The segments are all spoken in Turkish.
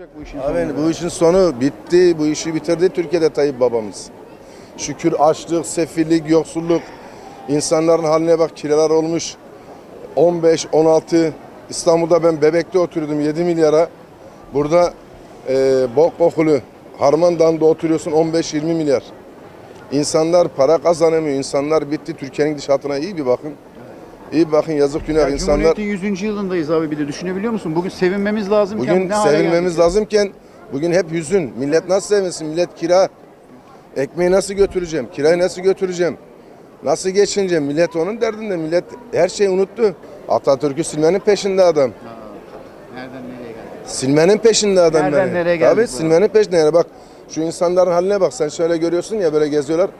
olacak bu işin sonu? Abi bu işin sonu bitti. Bu işi bitirdi Türkiye'de Tayyip babamız. Şükür açlık, sefillik, yoksulluk. insanların haline bak kiralar olmuş. 15, 16. İstanbul'da ben Bebek'te oturuyordum 7 milyara. Burada e, bok kokulu Harmandan'da oturuyorsun 15-20 milyar. İnsanlar para kazanamıyor. İnsanlar bitti. Türkiye'nin gidişatına iyi bir bakın. İyi bakın yazık günah. Ya insanlar Cumhuriyet'in 100. yılındayız abi bir de düşünebiliyor musun? Bugün sevinmemiz lazımken Bugün sevinmemiz lazımken bugün hep hüzün. Millet nasıl sevinsin? Millet kira. Ekmeği nasıl götüreceğim? Kirayı nasıl götüreceğim? Nasıl geçineceğim? Millet onun derdinde. Millet her şeyi unuttu. Atatürk'ü silmenin peşinde adam. Nereden nereye geldik? Silmenin peşinde adam. Nereden yani. nereye geldik Tabii bu silmenin peşinde. Yani bak şu insanların haline bak. Sen şöyle görüyorsun ya böyle geziyorlar.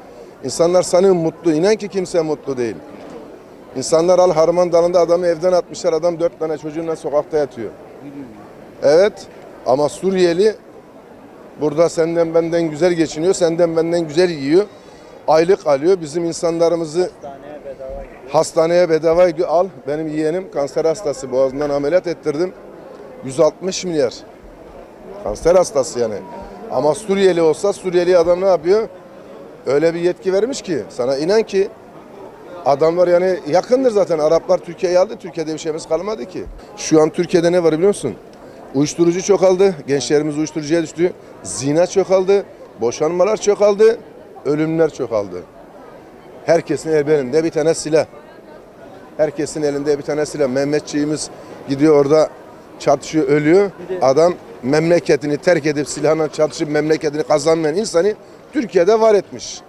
İnsanlar sanıyor mutlu. İnan ki kimse mutlu değil. İnsanlar al harman dalında adamı evden atmışlar. Adam dört tane çocuğunla sokakta yatıyor. Evet ama Suriyeli burada senden benden güzel geçiniyor. Senden benden güzel yiyor. Aylık alıyor. Bizim insanlarımızı hastaneye bedava gidiyor. Al benim yeğenim kanser hastası. Boğazından ameliyat ettirdim. 160 milyar. Kanser hastası yani. Ama Suriyeli olsa Suriyeli adam ne yapıyor? Öyle bir yetki vermiş ki sana inan ki adamlar yani yakındır zaten. Araplar Türkiye'yi aldı. Türkiye'de bir şeyimiz kalmadı ki. Şu an Türkiye'de ne var biliyor musun? Uyuşturucu çoğaldı. Gençlerimiz uyuşturucuya düştü. Zina çoğaldı. Boşanmalar çoğaldı. Ölümler çoğaldı. Herkesin elinde bir tane silah. Herkesin elinde bir tane silah. Mehmetçiğimiz gidiyor orada çatışıyor, ölüyor. Adam memleketini terk edip silahla çatışıp memleketini kazanmayan insanı Türkiye'de var etmiş.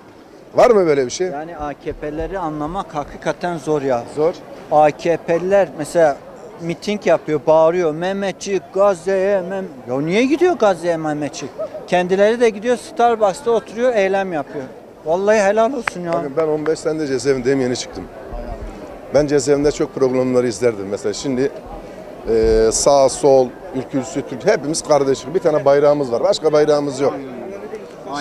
Var mı böyle bir şey? Yani AKP'leri anlamak hakikaten zor ya. Zor. AKP'liler mesela miting yapıyor, bağırıyor. Mehmetçik Gazze'ye, Mem ya niye gidiyor Gazze'ye Mehmetçik? Kendileri de gidiyor Starbucks'ta oturuyor, eylem yapıyor. Vallahi helal olsun ya. Bakın ben 15 senedir cezaevindeyim yeni çıktım. Ben cezaevinde çok programları izlerdim. Mesela şimdi e, sağ sol, ülkücüsü, Türk hepimiz kardeşiz. Bir tane bayrağımız var. Başka bayrağımız yok.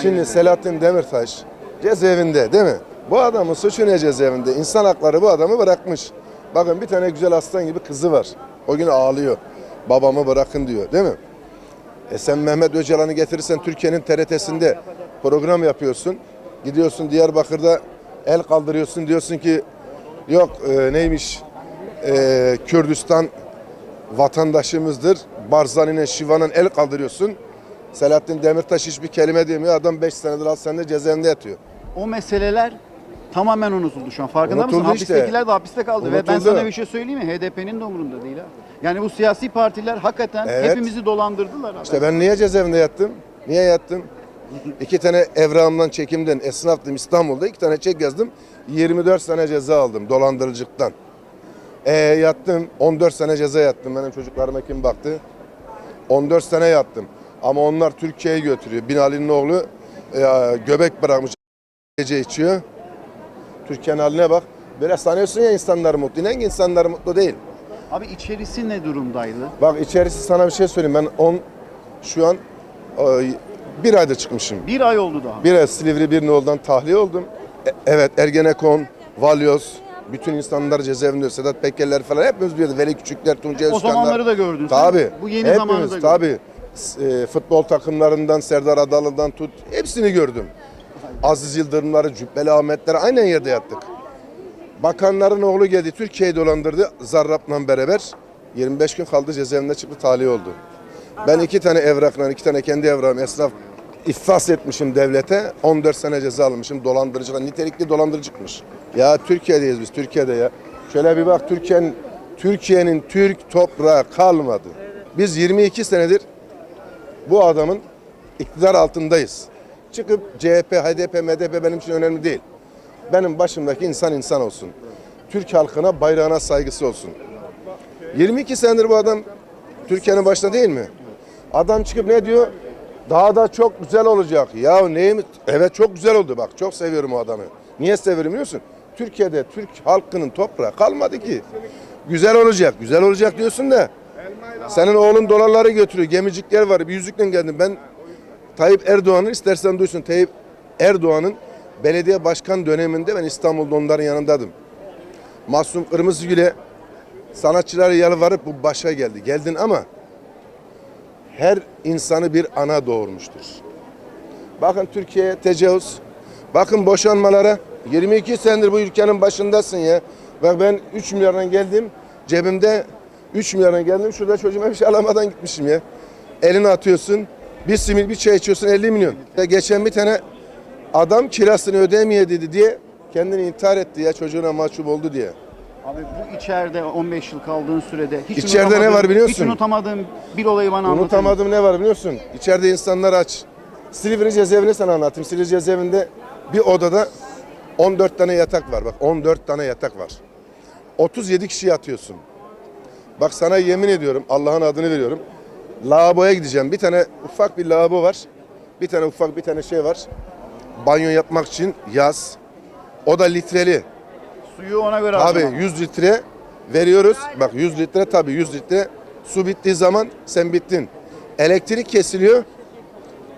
Şimdi Selahattin Demirtaş cezaevinde değil mi? Bu adamın suçu ne cezaevinde? İnsan hakları bu adamı bırakmış. Bakın bir tane güzel aslan gibi kızı var. O gün ağlıyor. Babamı bırakın diyor değil mi? E sen Mehmet Öcalan'ı getirirsen Türkiye'nin TRT'sinde program yapıyorsun. Gidiyorsun Diyarbakır'da el kaldırıyorsun diyorsun ki yok e, neymiş e, Kürdistan vatandaşımızdır. Barzani'nin Şiva'nın el kaldırıyorsun. Selahattin Demirtaş hiçbir kelime demiyor. Adam 5 senedir hastanede cezaevinde yatıyor. O meseleler tamamen unutuldu şu an. Farkında mısın? Unutuldu işte. Hapistekiler de hapiste kaldı ve ben Unutuldu. sana bir şey söyleyeyim mi? HDP'nin de umurunda değil ha. Yani bu siyasi partiler hakikaten Evet. hepimizi dolandırdılar. abi. İşte ben niye cezaevinde yattım? Niye yattım? İki tane evramdan çekimden esnaftım İstanbul'da. iki tane çek yazdım. 24 sene ceza aldım dolandırıcılıktan. E yattım. 14 sene ceza yattım. Benim çocuklarıma kim baktı? 14 sene yattım. Ama onlar Türkiye'yi götürüyor. Binali'nin oğlu e, göbek bırakmış gece içiyor. Türkiye'nin haline bak. Böyle sanıyorsun ya insanlar mutlu. İnan ki insanlar mutlu değil. Abi içerisi ne durumdaydı? Bak içerisi sana bir şey söyleyeyim. Ben 10 şu an e, bir ayda çıkmışım. Bir ay oldu daha. Bir ay Silivri bir noldan tahliye oldum. E- evet Ergenekon, Valyoz, bütün insanlar cezaevinde Sedat Pekerler falan hepimiz bir yerde. Veli Küçükler, Tuncay O Özkanlar. zamanları da gördün sen. Tabii. Bu yeni hepimiz, zamanı da gördün. Tabii. E, futbol takımlarından Serdar Adalı'dan tut hepsini gördüm. Aziz Yıldırımları, Cübbeli Ahmetleri aynen yerde yattık. Bakanların oğlu geldi Türkiye'yi dolandırdı Zarrab'la beraber. 25 gün kaldı cezaevinde çıktı tahliye oldu. Ben iki tane evrakla, iki tane kendi evrağım esnaf iflas etmişim devlete. 14 sene ceza almışım dolandırıcılığa. Nitelikli dolandırıcılıkmış. Ya Türkiye'deyiz biz Türkiye'de ya. Şöyle bir bak Türkiye'nin Türkiye'nin Türk toprağı kalmadı. Biz 22 senedir bu adamın iktidar altındayız. Çıkıp CHP, HDP, MDP benim için önemli değil. Benim başımdaki insan insan olsun. Türk halkına, bayrağına saygısı olsun. 22 senedir bu adam Türkiye'nin başında değil mi? Adam çıkıp ne diyor? Daha da çok güzel olacak. Ya neyim? Evet çok güzel oldu bak. Çok seviyorum o adamı. Niye seviyorum biliyor musun? Türkiye'de Türk halkının toprağı kalmadı ki. Güzel olacak, güzel olacak diyorsun da. Senin oğlun dolarları götürüyor. Gemicikler var. Bir yüzükle geldim. Ben Tayyip Erdoğan'ın istersen duysun. Tayyip Erdoğan'ın belediye başkan döneminde ben İstanbul'da onların yanındaydım. Masum Kırmızıgül'e sanatçılara yalvarıp bu başa geldi. Geldin ama her insanı bir ana doğurmuştur. Bakın Türkiye'ye tecavüz, bakın boşanmalara. 22 senedir bu ülkenin başındasın ya. Bak ben 3 milyardan geldim, cebimde 3 milyardan geldim, şurada çocuğuma bir şey alamadan gitmişim ya. Elini atıyorsun, bir simit bir çay içiyorsun 50 milyon. Geçen bir tane adam kirasını ödemeye dedi diye kendini intihar etti ya çocuğuna mahcup oldu diye. Abi bu içeride 15 yıl kaldığın sürede hiç İçeride ne var biliyorsun? Hiç unutamadığım bir olayı bana anlatır mısın? Unutamadığım ne var biliyor musun? İçeride insanlar aç. Silivri cezaevini sana anlatayım. Silivri cezaevinde bir odada 14 tane yatak var. Bak 14 tane yatak var. 37 kişi yatıyorsun. Bak sana yemin ediyorum Allah'ın adını veriyorum. Lavaboya gideceğim. Bir tane ufak bir lavabo var. Bir tane ufak bir tane şey var. Banyo yapmak için yaz. O da litreli. Suyu ona göre Abi harcamam. 100 litre veriyoruz. Bak 100 litre tabii 100 litre. Su bittiği zaman sen bittin. Elektrik kesiliyor.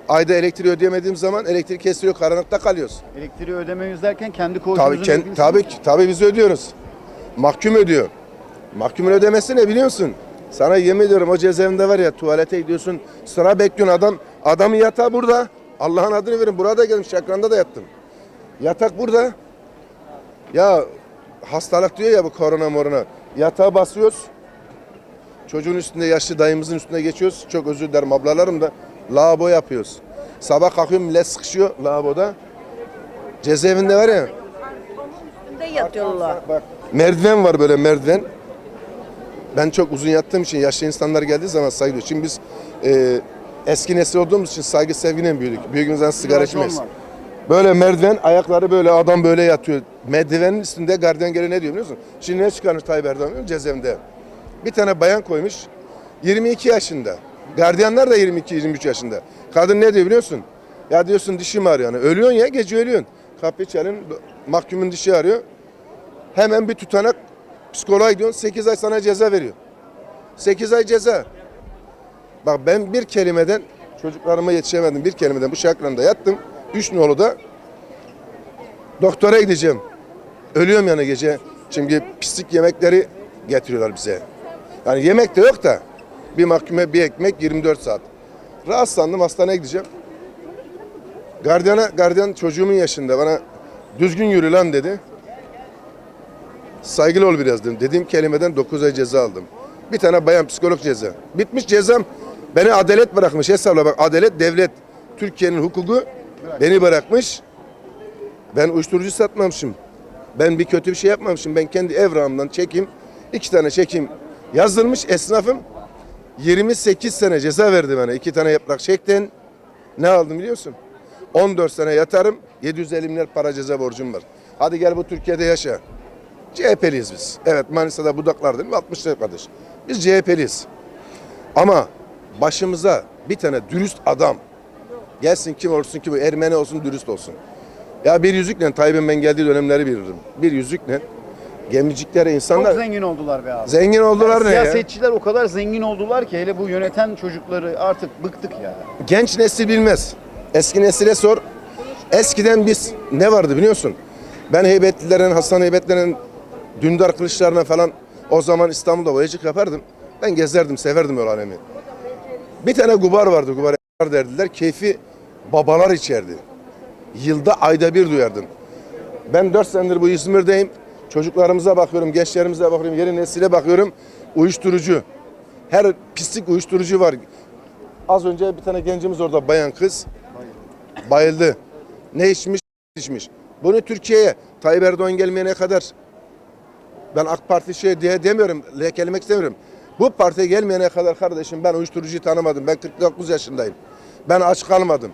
Ayda elektriği ödeyemediğim zaman elektrik kesiliyor. Karanlıkta kalıyoruz. Elektriği ödememiz derken kendi Tabii, koğuşumuzun kend, ödemesi- tabii, tabii biz ödüyoruz. Mahkum ödüyor. Mahkumun ödemesi ne biliyorsun? Sana yemin ediyorum o cezaevinde var ya tuvalete gidiyorsun sıra bekliyorsun adam adamın yatağı burada. Allah'ın adını verin burada geldim Şakran'da da yattım. Yatak burada. Ya hastalık diyor ya bu korona morona. Yatağa basıyoruz. Çocuğun üstünde yaşlı dayımızın üstüne geçiyoruz. Çok özür dilerim ablalarım da lavabo yapıyoruz. Sabah kalkıyorum millet sıkışıyor lavaboda. Cezaevinde var ya Üstünde yatıyorlar. Bak merdiven var böyle merdiven. Ben çok uzun yattığım için yaşlı insanlar geldiği zaman saygı duyuyorum. Şimdi biz e, eski nesil olduğumuz için saygı sevgiyle büyüdük. Büyüğümüzden sigara içmeyiz. Böyle merdiven ayakları böyle adam böyle yatıyor. Merdivenin üstünde gardiyan geliyor ne diyor biliyor musun? Şimdi ne çıkarmış Tayyip Erdoğan biliyor musun? cezaevinde? Bir tane bayan koymuş 22 yaşında. Gardiyanlar da 22-23 yaşında. Kadın ne diyor biliyor musun? Ya diyorsun dişim ağrıyor. Yani ölüyorsun ya gece ölüyorsun. Kapıyı çalın mahkumun dişi ağrıyor. Hemen bir tutanak psikoloğa gidiyorsun 8 ay sana ceza veriyor. 8 ay ceza. Bak ben bir kelimeden çocuklarıma yetişemedim bir kelimeden bu şakranda yattım. Üç nolu da doktora gideceğim. Ölüyorum yani gece. Çünkü pislik yemekleri getiriyorlar bize. Yani yemek de yok da bir mahkume bir ekmek 24 saat. Rahatsızlandım hastaneye gideceğim. Gardiyana, gardiyan çocuğumun yaşında bana düzgün yürü lan dedi. Saygılı ol biraz dedim. Dediğim kelimeden 9 ay ceza aldım. Bir tane bayan psikolog ceza. Bitmiş cezam. Beni adalet bırakmış. Hesapla bak adalet devlet. Türkiye'nin hukuku beni bırakmış. Ben uyuşturucu satmamışım. Ben bir kötü bir şey yapmamışım. Ben kendi evrağımdan çekim. iki tane çekim yazılmış esnafım. 28 sene ceza verdi bana. iki tane yaprak çekten. Ne aldım biliyor musun? 14 sene yatarım. 750 milyar para ceza borcum var. Hadi gel bu Türkiye'de yaşa. CHP'liyiz biz. Evet Manisa'da budaklar değil mi? 60 lira kardeş. Biz CHP'liyiz. Ama başımıza bir tane dürüst adam gelsin kim olsun ki bu Ermeni olsun dürüst olsun. Ya bir yüzükle Tayyip'in ben geldiği dönemleri bilirim. Bir yüzükle gemiciklere Çok insanlar zengin oldular be abi. zengin oldular ne ya? Siyasetçiler o kadar zengin oldular ki hele bu yöneten çocukları artık bıktık ya. Genç nesil bilmez. Eski nesile sor. Eskiden biz ne vardı biliyor musun? Ben heybetlilerin, Hasan heybetlerin, Dündar kılıçlarına falan o zaman İstanbul'da boyacık yapardım. Ben gezerdim, severdim öyle alemi. Bir tane gubar vardı, gubar derdiler. Keyfi babalar içerdi. Yılda ayda bir duyardım. Ben 4 senedir bu İzmir'deyim. Çocuklarımıza bakıyorum, gençlerimize bakıyorum, yeni nesile bakıyorum. Uyuşturucu. Her pislik uyuşturucu var. Az önce bir tane gencimiz orada bayan kız bayıldı. Ne içmiş? içmiş. Bunu Türkiye'ye Tayyip Erdoğan gelmeyene kadar ben AK Parti şey diye demiyorum, lekelemek istemiyorum. Bu partiye gelmeyene kadar kardeşim ben uyuşturucuyu tanımadım. Ben 49 yaşındayım. Ben aç kalmadım.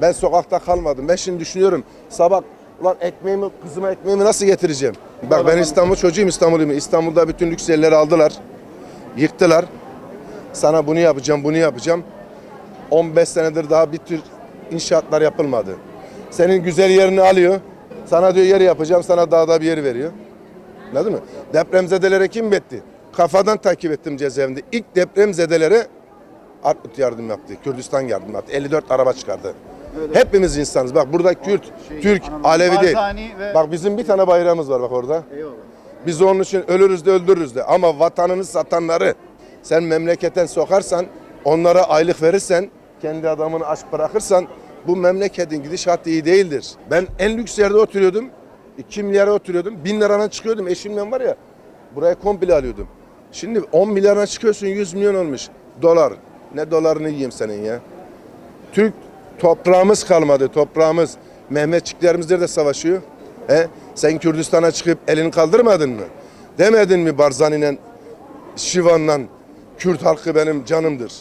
Ben sokakta kalmadım. Ben şimdi düşünüyorum sabah ulan ekmeğimi, kızıma ekmeğimi nasıl getireceğim? Bak ben İstanbul çocuğuyum İstanbulluyum. İstanbul'da bütün lüks yerleri aldılar. Yıktılar. Sana bunu yapacağım, bunu yapacağım. 15 senedir daha bir tür inşaatlar yapılmadı. Senin güzel yerini alıyor. Sana diyor yer yapacağım, sana dağda bir yer veriyor. Anladın mı? Depremzedelere kim betti? Kafadan takip ettim cezaevinde. İlk depremzedelere Armut yardım yaptı. Kürdistan yardım yaptı. 54 araba çıkardı. Hepimiz insanız. Bak burada Kürt, Şey, Türk, anladım. Alevi değil. Ve- Bak bizim bir tane bayrağımız var bak orada. Eyvallah. Biz onun için ölürüz de öldürürüz de. Ama vatanını satanları sen memleketten sokarsan onlara aylık verirsen, kendi adamını aç bırakırsan bu memleketin gidişatı iyi değildir. Ben en lüks yerde oturuyordum. 2 milyara oturuyordum. 1000 liradan çıkıyordum. Eşimle var ya buraya komple alıyordum. Şimdi 10 milyardan çıkıyorsun 100 milyon olmuş. Dolar. Ne dolarını yiyeyim senin ya. Türk toprağımız kalmadı. Toprağımız. Mehmetçiklerimizle de savaşıyor. He? Sen Kürdistan'a çıkıp elini kaldırmadın mı? Demedin mi Barzani'yle, Şivan'la Kürt halkı benim canımdır.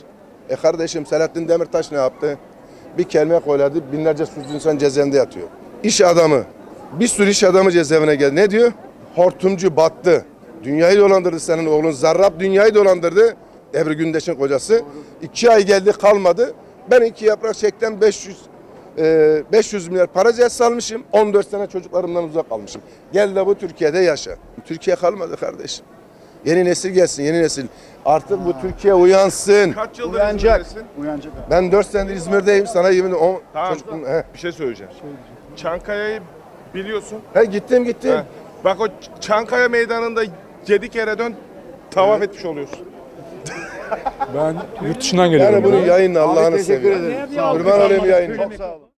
E kardeşim Selahattin Demirtaş ne yaptı? Bir kelime koyladı, binlerce suçlu insan cezaevinde yatıyor. İş adamı, bir sürü iş adamı cezaevine geldi. Ne diyor? Hortumcu battı. Dünyayı dolandırdı senin oğlun. Zarrab dünyayı dolandırdı. Ebru Gündeş'in kocası. İki ay geldi kalmadı. Ben iki yaprak çekten 500 e, 500 milyar para cezası almışım. 14 sene çocuklarımdan uzak kalmışım. Gel de bu Türkiye'de yaşa. Türkiye kalmadı kardeşim. Yeni nesil gelsin, yeni nesil. Artık bu Türkiye uyansın. Kaç yıldır Uyanacak. İzmir'desin? Uyanacak. Ben 4 senedir İzmir'deyim. Sana yemin on Tamam. çocukluğum- he. Bir şey söyleyeceğim. Çankaya'yı biliyorsun. he gittim gittim. He. Bak o Çankaya meydanında 7 kere dön tavaf etmiş oluyorsun. Ben yurt dışından geliyorum. Yani bunu yayınla Allah'ını seviyorum. Kurban olayım yayınla. Çok sağ olun.